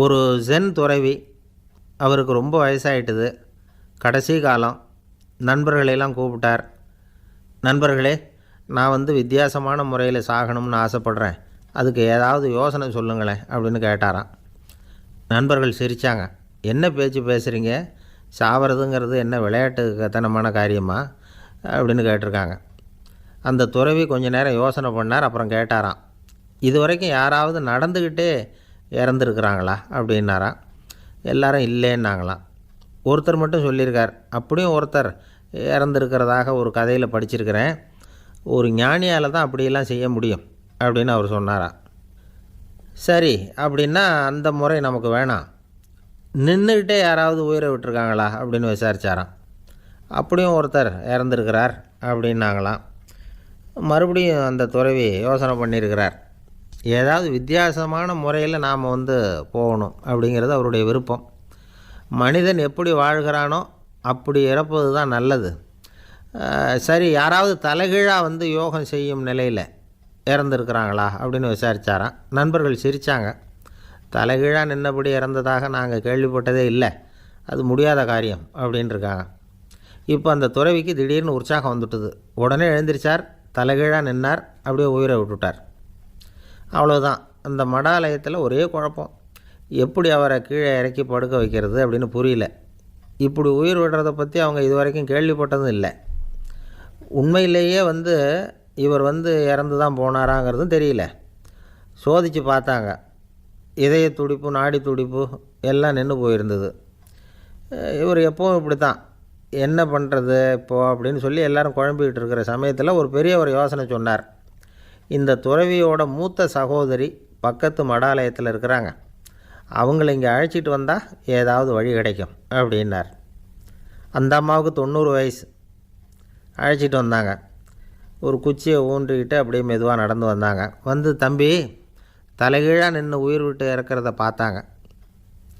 ஒரு ஜென் துறவி அவருக்கு ரொம்ப வயசாயிட்டுது. கடைசி காலம் நண்பர்களையெல்லாம் கூப்பிட்டார். நண்பர்களே நான் வந்து வித்தியாசமான முறையில் சாகணும்னு ஆசைப்பட்றேன். அதுக்கு ஏதாவது யோசனை சொல்லுங்களேன் அப்படின்னு கேட்டாராம். நண்பர்கள் சிரித்தாங்க என்ன பேச்சு பேசுகிறீங்க சாவறதுங்கிறது என்ன விளையாட்டுத்தனமான காரியமா? அப்படின்னு கேட்டிருக்காங்க. அந்த துறவி கொஞ்ச நேரம் யோசனை பண்ணார் அப்புறம் கேட்டாராம். இது வரைக்கும் யாராவது நடந்துக்கிட்டே இறந்துருக்குறாங்களா அப்படின்னாராம் எல்லாரும் இல்லைன்னாங்களாம் ஒருத்தர் மட்டும் சொல்லியிருக்கார். அப்படியும் ஒருத்தர் இறந்துருக்கிறதாக ஒரு கதையில் படிச்சிருக்கிறேன். ஒரு ஞானியால் தான் அப்படியெல்லாம் செய்ய முடியும் அப்படின்னு அவர் சொன்னாரா? சரி அப்படின்னா அந்த முறை நமக்கு வேணாம். நின்றுக்கிட்டே யாராவது உயிரை விட்டுருக்காங்களா அப்படின்னு விசாரிச்சாராம். அப்படியும் ஒருத்தர் இறந்துருக்கிறார் அப்படின்னாங்களாம். மறுபடியும் அந்த துறவி யோசனை பண்ணியிருக்கிறார். ஏதாவது வித்தியாசமான முறையில் நாம் வந்து போகணும் அப்படிங்கிறது அவருடைய விருப்பம். மனிதன் எப்படி வாழ்கிறானோ அப்படி இறப்பது தான் நல்லது. சரி யாராவது தலைகீழாக வந்து யோகம் செய்யும் நிலையில் இறந்துருக்கிறாங்களா அப்படின்னு விசாரிச்சாராம். நண்பர்கள் சிரித்தாங்க தலைகீழாக நின்னபடி இறந்ததாக நாங்கள் கேள்விப்பட்டதே இல்லை. அது முடியாத காரியம் அப்படின்னு இருக்காங்க இப்போ அந்த துறவிக்கு திடீர்னு உற்சாகம் வந்துட்டுது. உடனே எழுந்திரிச்சார் தலைகீழாக நின்னார் அப்படியே உயிரை விட்டுட்டார். அவ்வளோதான் அந்த மடாலயத்தில் ஒரே குழப்பம். எப்படி அவரை கீழே இறக்கி படுக்க வைக்கிறது அப்படின்னு புரியல. இப்படி உயிர் விடுறதை பற்றி அவங்க இது வரைக்கும் கேள்விப்பட்டதும் இல்லை. உண்மையிலேயே வந்து இவர் வந்து இறந்து தான் போனாராங்கிறதும் தெரியல. சோதித்து பார்த்தாங்க. இதய துடிப்பு நாடி துடிப்பு எல்லாம் நின்று போயிருந்தது. இவர் எப்பவும் இப்படி தான் என்ன பண்ணுறது இப்போது அப்படின்னு சொல்லி எல்லோரும் குழம்பிக்கிட்டு இருக்கிற சமயத்தில் ஒரு பெரிய ஒரு யோசனை சொன்னார். இந்த துறவியோட மூத்த சகோதரி பக்கத்து மடாலயத்தில் இருக்கிறாங்க. அவங்கள இங்கே அழைச்சிட்டு வந்தால் ஏதாவது வழி கிடைக்கும் அப்படின்னார். அந்த அம்மாவுக்கு தொண்ணூறு வயசு. அழைச்சிட்டு வந்தாங்க. ஒரு குச்சியை ஊன்றிக்கிட்டு அப்படியே மெதுவாக நடந்து வந்தாங்க. வந்து தம்பி தலைகீழாக நின்று உயிர் விட்டு இறக்கிறத பார்த்தாங்க.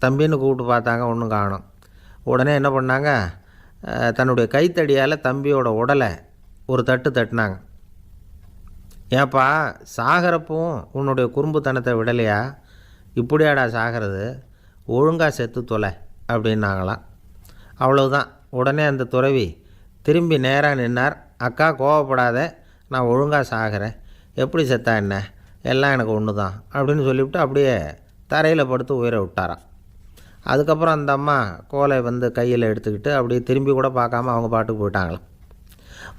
தம்பின்னு கூப்பிட்டு பார்த்தாங்க ஒன்றும் காணும். உடனே என்ன பண்ணாங்க? தன்னுடைய கைத்தடியால் தம்பியோட உடலை ஒரு தட்டு தட்டினாங்க. ஏப்பா சாகிறப்பவும் உன்னுடைய குறும்புத்தனத்தை விடலையா? இப்படியாடா சாகிறது? ஒழுங்காக செத்து தொலை அப்படின்னாங்களாம் அவ்வளவுதான். உடனே அந்த துறவி திரும்பி நேராக நின்னார். அக்கா கோவப்படாத நான் ஒழுங்காக சாகிறேன். எப்படி செத்தா என்ன? எல்லாம் எனக்கு ஒன்று தான் அப்படின்னு சொல்லிவிட்டு அப்படியே தரையில் படுத்து உயிரை விட்டாராம். அதுக்கப்புறம் அந்த அம்மா கோலை வந்து கையில் எடுத்துக்கிட்டு அப்படியே திரும்பி கூட பார்க்காம அவங்க பாட்டுக்கு போயிட்டாங்களாம்.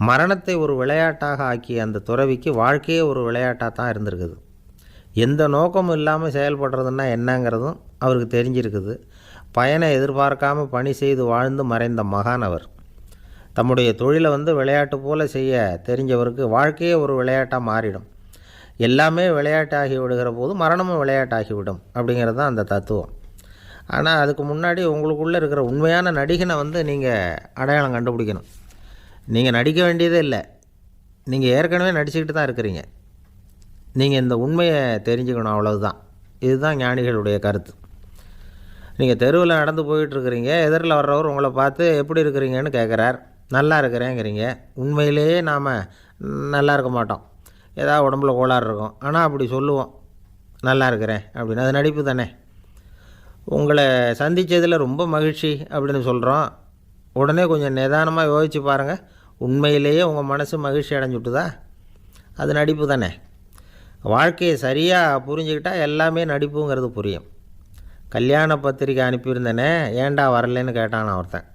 மரணத்தை ஒரு விளையாட்டாக ஆக்கிய அந்த துறவிக்கு வாழ்க்கையே ஒரு விளையாட்டாக தான் இருந்திருக்குது. எந்த நோக்கமும் இல்லாமல் செயல்படுறதுன்னா என்னங்கிறதும் அவருக்கு தெரிஞ்சிருக்குது. பயனை எதிர்பார்க்காம பணி செய்து வாழ்ந்து மறைந்த மகான் அவர். தம்முடைய தொழிலை வந்து விளையாட்டு போல செய்ய தெரிஞ்சவருக்கு வாழ்க்கையே ஒரு விளையாட்டாக மாறிடும். எல்லாமே விளையாட்டாகி விடுகிற போது மரணமும் விளையாட்டாகிவிடும் அப்படிங்கிறது தான் அந்த தத்துவம். ஆனால் அதுக்கு முன்னாடி உங்களுக்குள்ளே இருக்கிற உண்மையான நடிகனை வந்து நீங்கள் அடையாளம் கண்டுபிடிக்கணும். நீங்கள் நடிக்க வேண்டியதே இல்லை. நீங்கள் ஏற்கனவே நடிச்சுக்கிட்டு தான் இருக்கிறீங்க. நீங்கள் இந்த உண்மையை தெரிஞ்சுக்கணும் அவ்வளவுதான். இதுதான் ஞானிகளுடைய கருத்து. நீங்கள் தெருவில் நடந்து போயிட்டுருக்கிறீங்க எதிரில் வர்றவர் உங்களை பார்த்து எப்படி இருக்கிறீங்கன்னு கேட்குறார் நல்லா இருக்கிறேங்கிறீங்க. உண்மையிலேயே நாம் நல்லா இருக்க மாட்டோம். ஏதாவது உடம்புல கோளாறு இருக்கும். ஆனால் அப்படி சொல்லுவோம். நல்லா இருக்கிறேன் அப்படின்னு. அது நடிப்பு தானே. உங்களை சந்தித்ததில் ரொம்ப மகிழ்ச்சி அப்படின்னு சொல்கிறோம் உடனே கொஞ்சம் நிதானமாக யோசிச்சு பாருங்கள் உண்மையிலேயே உங்கள் மனசு மகிழ்ச்சி அடைஞ்சுட்டுதா? அது நடிப்பு தானே. வாழ்க்கையை சரியாக புரிஞ்சுக்கிட்டா எல்லாமே நடிப்புங்கிறது புரியும். கல்யாண பத்திரிக்கை அனுப்பியிருந்தேனே ஏன்டா வரலைன்னு கேட்டான் ஒருத்தன்.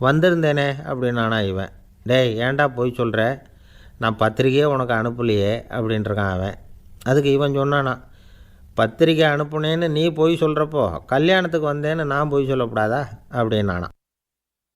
வந்திருந்தேனே அப்படின்னானா இவன். டேய் ஏன்டா போய் சொல்கிற நான் பத்திரிக்கையே உனக்கு அனுப்பலையே அப்படின்ட்டுருக்கான் அவன். அதுக்கு இவன் சொன்னானா பத்திரிக்கை அனுப்புனேன்னு நீ போய் சொல்கிறப்போ கல்யாணத்துக்கு வந்தேன்னு நான் போய் சொல்லக்கூடாதா? அப்படின்னானா.